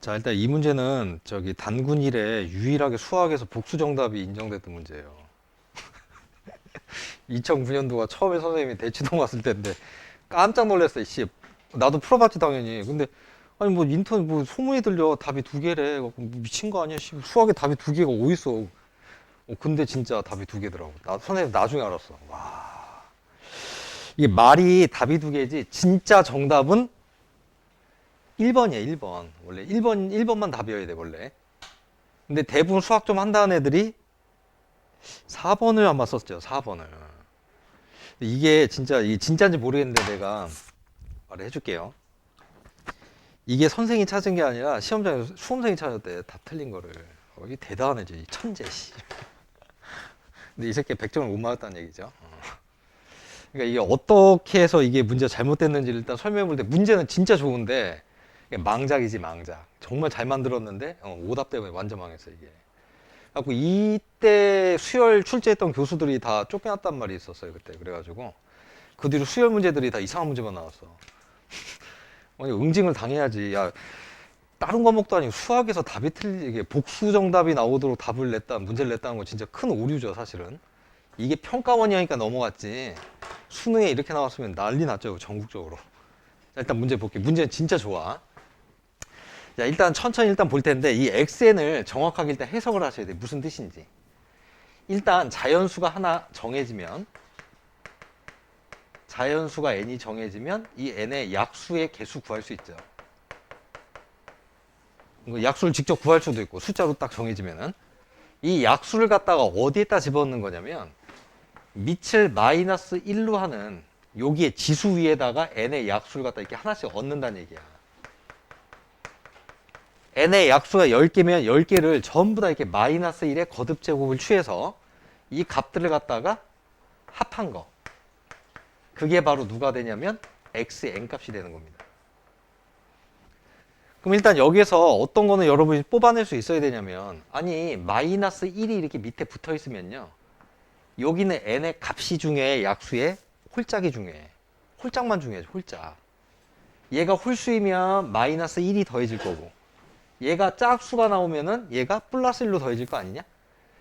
자, 일단 이 문제는 저기 단군 일에 유일하게 수학에서 복수 정답이 인정됐던 문제예요. 2009년도가 처음에 선생님이 대치동 왔을 때인데 깜짝 놀랐어요. 씨, 나도 풀어봤지 당연히. 근데 아니 뭐 인터넷 뭐 소문이 들려 답이 두 개래. 뭐 미친 거 아니야? 씨, 수학에 답이 두 개가 어디 있어? 어, 근데 진짜 답이 두 개더라고. 나 선생님 나중에 알았어. 와. 이게 말이 답이 두 개지 진짜 정답은 1번이야, 1번. 원래 1번, 1번만 답이어야 돼, 원래. 근데 대부분 수학 좀 한다는 애들이 4번을 아마 썼죠, 4번을. 이게 진짜, 이게 진짜인지 모르겠는데 내가 말을 해줄게요. 이게 선생이 찾은 게 아니라 시험장에서 수험생이 찾았대, 답 틀린 거를. 어, 이게 대단하네, 이 천재, 씨. 근데 이 새끼 100점을 못 맞았다는 얘기죠. 어. 그러니까 이게 어떻게 해서 이게 문제가 잘못됐는지를 일단 설명해 볼 때 문제는 진짜 좋은데 망작이지 망작. 정말 잘 만들었는데 어, 오답 때문에 완전 망했어 이게. 그래갖고 이때 수열 출제했던 교수들이 다 쫓겨났단 말이 있었어요 그때. 그래가지고 그 뒤로 수열 문제들이 다 이상한 문제만 나왔어. 아니 응징을 당해야지. 야 다른 과목도 아니고 수학에서 답이 틀리게 복수 정답이 나오도록 답을 냈다 문제를 냈다는 건 진짜 큰 오류죠 사실은. 이게 평가원이니까 넘어갔지. 수능에 이렇게 나왔으면 난리 났죠 전국적으로. 자, 일단 문제 볼게요. 문제는 진짜 좋아. 자, 일단 천천히 일단 볼 텐데 이 xn을 정확하게 일단 해석을 하셔야 돼. 무슨 뜻인지. 일단 자연수가 하나 정해지면 자연수가 n이 정해지면 이 n의 약수의 개수 구할 수 있죠. 약수를 직접 구할 수도 있고 숫자로 딱 정해지면은 이 약수를 갖다가 어디에다 집어넣는 거냐면 밑을 마이너스 1로 하는 여기에 지수 위에다가 n의 약수를 갖다 이렇게 하나씩 얻는다는 얘기야. N의 약수가 10개면 10개를 전부 다 이렇게 마이너스 1의 거듭 제곱을 취해서 이 값들을 갖다가 합한 거. 그게 바로 누가 되냐면 xn 값이 되는 겁니다. 그럼 일단 여기에서 어떤 거는 여러분이 뽑아낼 수 있어야 되냐면 아니 마이너스 1이 이렇게 밑에 붙어 있으면요. 여기는 n의 값이 중요해 약수의 홀짝이 중요해. 홀짝만 중요해 홀짝. 얘가 홀수이면 마이너스 1이 더해질 거고 얘가 짝수가 나오면은 얘가 플러스 1로 더해질 거 아니냐?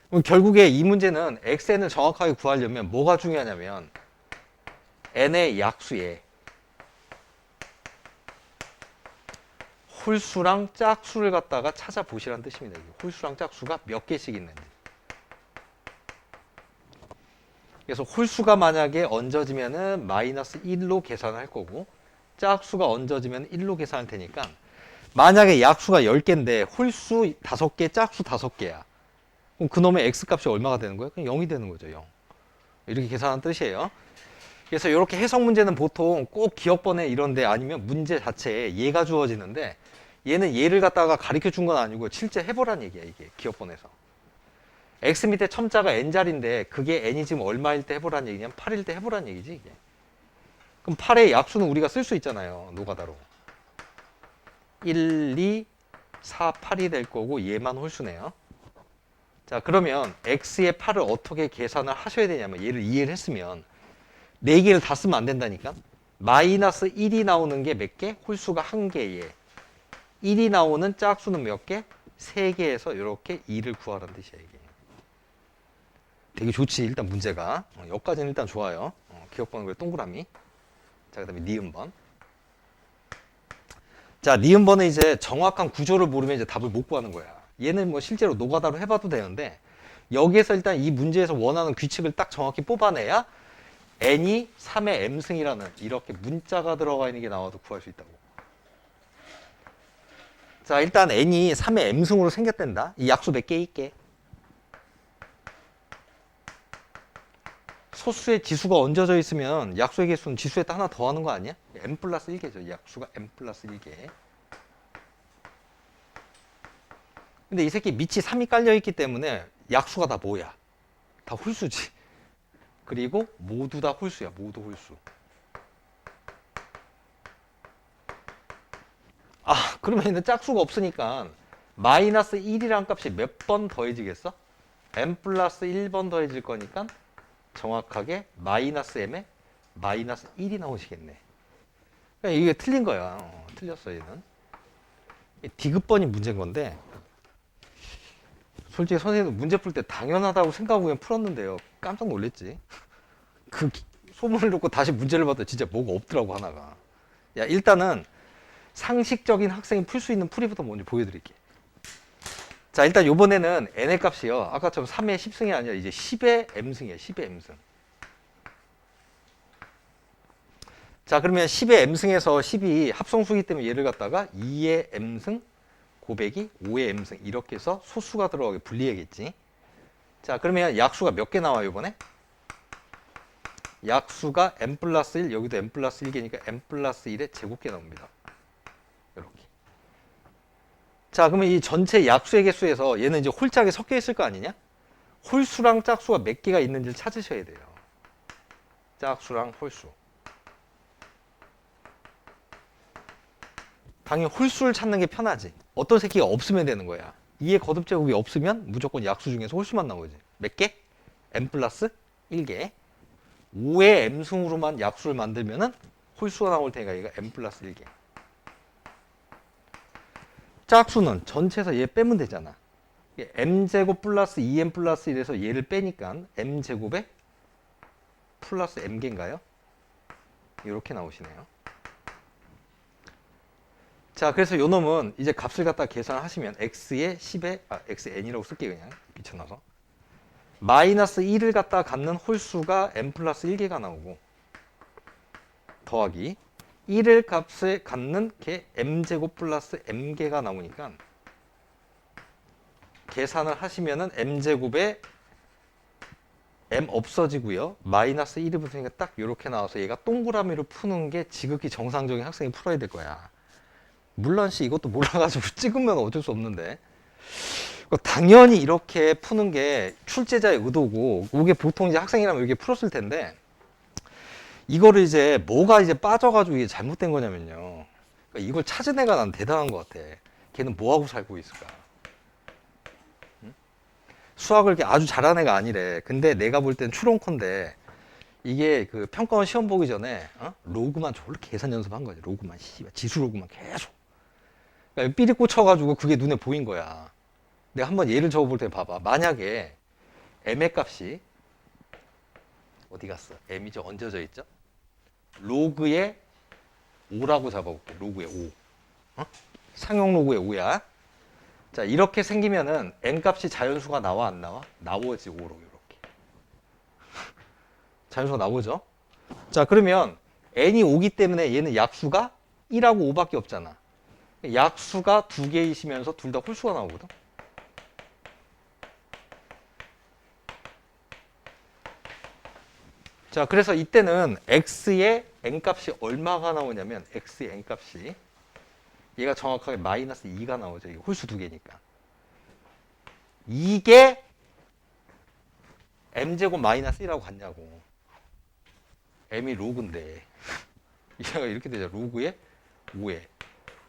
그럼 결국에 이 문제는 xn을 정확하게 구하려면 뭐가 중요하냐면 n의 약수에 홀수랑 짝수를 갖다가 찾아보시라는 뜻입니다. 홀수랑 짝수가 몇 개씩 있는지. 그래서 홀수가 만약에 얹어지면은 마이너스 1로 계산할 거고 짝수가 얹어지면 1로 계산할 테니까 만약에 약수가 10개인데 홀수 5개, 짝수 5개야. 그럼 그놈의 x 값이 얼마가 되는 거예요? 그냥 0이 되는 거죠, 0. 이렇게 계산한 뜻이에요. 그래서 이렇게 해석 문제는 보통 꼭 기억번에 이런데 아니면 문제 자체에 얘가 주어지는데 얘는 얘를 갖다가 가르쳐 준 건 아니고 실제 해보란 얘기야, 이게 기억번에서. x 밑에 첨자가 n자리인데 그게 n이 지금 얼마일 때 해보란 얘기냐면 8일 때 해보란 얘기지, 이게. 그럼 8의 약수는 우리가 쓸 수 있잖아요, 노가다로. 1, 2, 4, 8이 될 거고 얘만 홀수네요. 자 그러면 x의 8을 어떻게 계산을 하셔야 되냐면 얘를 이해를 했으면 4개를 다 쓰면 안 된다니까. 마이너스 1이 나오는 게 몇 개? 홀수가 한 개에 1이 나오는 짝수는 몇 개? 3개에서 이렇게 2를 구하라는 뜻이야 이게. 되게 좋지 일단 문제가. 어, 여기까지는 일단 좋아요. 어, 기억번호 그 동그라미. 자 그 다음에 니은번. 자, 니은번은 이제 정확한 구조를 모르면 이제 답을 못 구하는 거야. 얘는 뭐 실제로 노가다로 해봐도 되는데 여기에서 일단 이 문제에서 원하는 규칙을 딱 정확히 뽑아내야 n이 3의 m승이라는 이렇게 문자가 들어가 있는 게 나와도 구할 수 있다고. 자, 일단 n이 3의 m승으로 생겼댄다. 이 약수 몇 개 있게? 소수의 지수가 얹어져 있으면 약수의 개수는 지수에다 하나 더 하는 거 아니야? m 플러스 1개죠. 약수가 m 플러스 1개. 근데 이 새끼 밑이 3이 깔려 있기 때문에 약수가 다 뭐야? 다 홀수지. 그리고 모두 다 홀수야. 모두 홀수. 아, 그러면 얘는 짝수가 없으니까 마이너스 1이란 값이 몇 번 더해지겠어? m 플러스 1번 더해질 거니까 정확하게 마이너스 m에 마이너스 1이 나오시겠네. 그러니까 이게 틀린 거야. 어, 틀렸어 얘는. 디귿번이 문제인 건데 솔직히 선생님도 문제 풀 때 당연하다고 생각하고 그냥 풀었는데요. 깜짝 놀랐지. 그 기- 소문을 듣고 다시 문제를 봤더니 진짜 뭐가 없더라고 하나가. 야 일단은 상식적인 학생이 풀 수 있는 풀이부터 먼저 보여드릴게. 자 일단 요번에는 n의 값이요. 아까처럼 3의 10승이 아니라 이제 10의 m승이에요. 10의 m승. 자 그러면 10의 m승에서 10이 합성수기 때문에 얘를 갖다가 2의 m승 고백이 5의 m승 이렇게 해서 소수가 들어가게 분리해야겠지. 자 그러면 약수가 몇 개 나와요 이번에? 약수가 m 플러스 1 여기도 m 플러스 1개니까 m 플러스 1의 제곱개 나옵니다. 이렇게. 자 그러면 이 전체 약수의 개수에서 얘는 이제 홀짝이 섞여 있을 거 아니냐? 홀수랑 짝수가 몇 개가 있는지를 찾으셔야 돼요. 짝수랑 홀수. 당연히 홀수를 찾는 게 편하지. 어떤 새끼가 없으면 되는 거야. 2의 거듭 제곱이 없으면 무조건 약수 중에서 홀수만 나오지. 몇 개? m 플러스 1개. 5의 m승으로만 약수를 만들면은 홀수가 나올 테니까 얘가 m 플러스 1개. 짝수는 전체에서 얘 빼면 되잖아. m제곱 플러스 2m 플러스 1에서 얘를 빼니까 m제곱에 플러스 m개인가요? 이렇게 나오시네요. 자, 그래서 요 놈은 이제 값을 갖다 계산하시면 x의 10에 아, xn이라고 쓸게요 그냥. 미쳐나서. 마이너스 1을 갖다 갖는 홀수가 n 플러스 1개가 나오고 더하기 1을 값을 갖는 게 m제곱 플러스 m개가 나오니까 계산을 하시면은 m제곱에 m 없어지고요. 마이너스 1이 붙으니까 딱 이렇게 나와서 얘가 동그라미로 푸는 게 지극히 정상적인 학생이 풀어야 될 거야 물론 씨 이것도 몰라가지고 찍으면 어쩔 수 없는데. 그 당연히 이렇게 푸는 게 출제자의 의도고 이게 보통 이제 학생이라면 이게 풀었을 텐데 이거를 이제 뭐가 이제 빠져가지고 이게 잘못된 거냐면요. 그러니까 이걸 찾은 애가 난 대단한 것 같아. 걔는 뭐 하고 살고 있을까? 응? 수학을 이렇게 아주 잘하는 애가 아니래. 근데 내가 볼 땐 추론컨대 이게 그 평가원 시험 보기 전에 어? 로그만 저렇게 계산 연습한 거지. 로그만 씨발 지수 로그만 계속 그러니까 삐리 꽂혀가지고 그게 눈에 보인 거야. 내가 한번 예를 적어볼 때 봐봐. 만약에 m의 값이 어디 갔어? m이 저 얹어져 있죠? 로그의 5라고 잡아볼게. 로그의 5. 어? 상용 로그의 5야. 자 이렇게 생기면은 n 값이 자연수가 나와 안 나와? 나오지 5로 이렇게. 자연수가 나오죠? 자 그러면 n이 5기 때문에 얘는 약수가 1하고 5밖에 없잖아. 약수가 두 개이시면서 둘 다 홀수가 나오거든. 자, 그래서 이때는 x의 n 값이 얼마가 나오냐면 x의 n 값이 얘가 정확하게 마이너스 2가 나오죠. 이게 홀수 두 개니까. 이게 m제곱 마이너스 1라고 같냐고. m이 로그인데 얘가 이렇게 되죠. 로그의 5에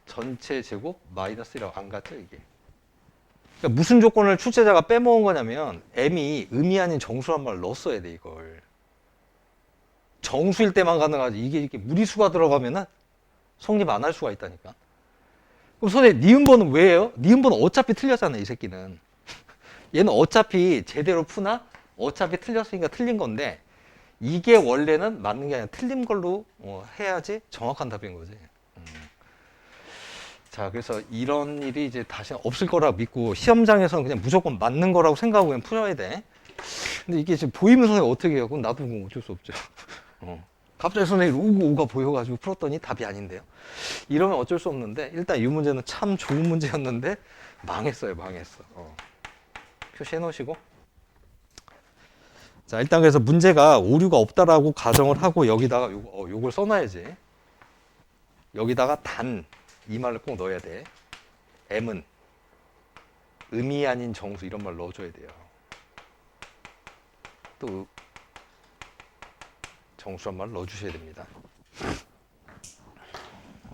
전체 제곱 마이너스 1라고 안 같죠 이게. 그러니까 무슨 조건을 출제자가 빼먹은 거냐면 m이 의미 아닌 정수란 말을 넣었어야 돼 이걸. 정수일 때만 가능하지. 이게 이렇게 무리수가 들어가면은 성립 안 할 수가 있다니까. 그럼 선생님 니은번은 왜예요? 니은번은 어차피 틀렸잖아 이 새끼는. 얘는 어차피 제대로 푸나? 어차피 틀렸으니까 틀린 건데 이게 원래는 맞는 게 아니라 틀린 걸로 어, 해야지 정확한 답인 거지 자, 그래서 이런 일이 이제 다시 없을 거라고 믿고 시험장에서는 그냥 무조건 맞는 거라고 생각하고 그냥 풀어야 돼. 근데 이게 지금 보이면 선생님 어떻게 해요? 그럼 나도 뭐 어쩔 수 없죠. 어. 갑자기 선생님 오고 오가 보여가지고 풀었더니 답이 아닌데요. 이러면 어쩔 수 없는데 일단 이 문제는 참 좋은 문제였는데 망했어요, 망했어. 어. 표시해 놓으시고. 자, 일단 그래서 문제가 오류가 없다라고 가정을 하고 여기다가 요거, 어, 요걸 써놔야지. 여기다가 단 이 말을 꼭 넣어야 돼. M은 의미 아닌 정수 이런 말 넣어줘야 돼요. 또 정수란 말 넣어주셔야 됩니다.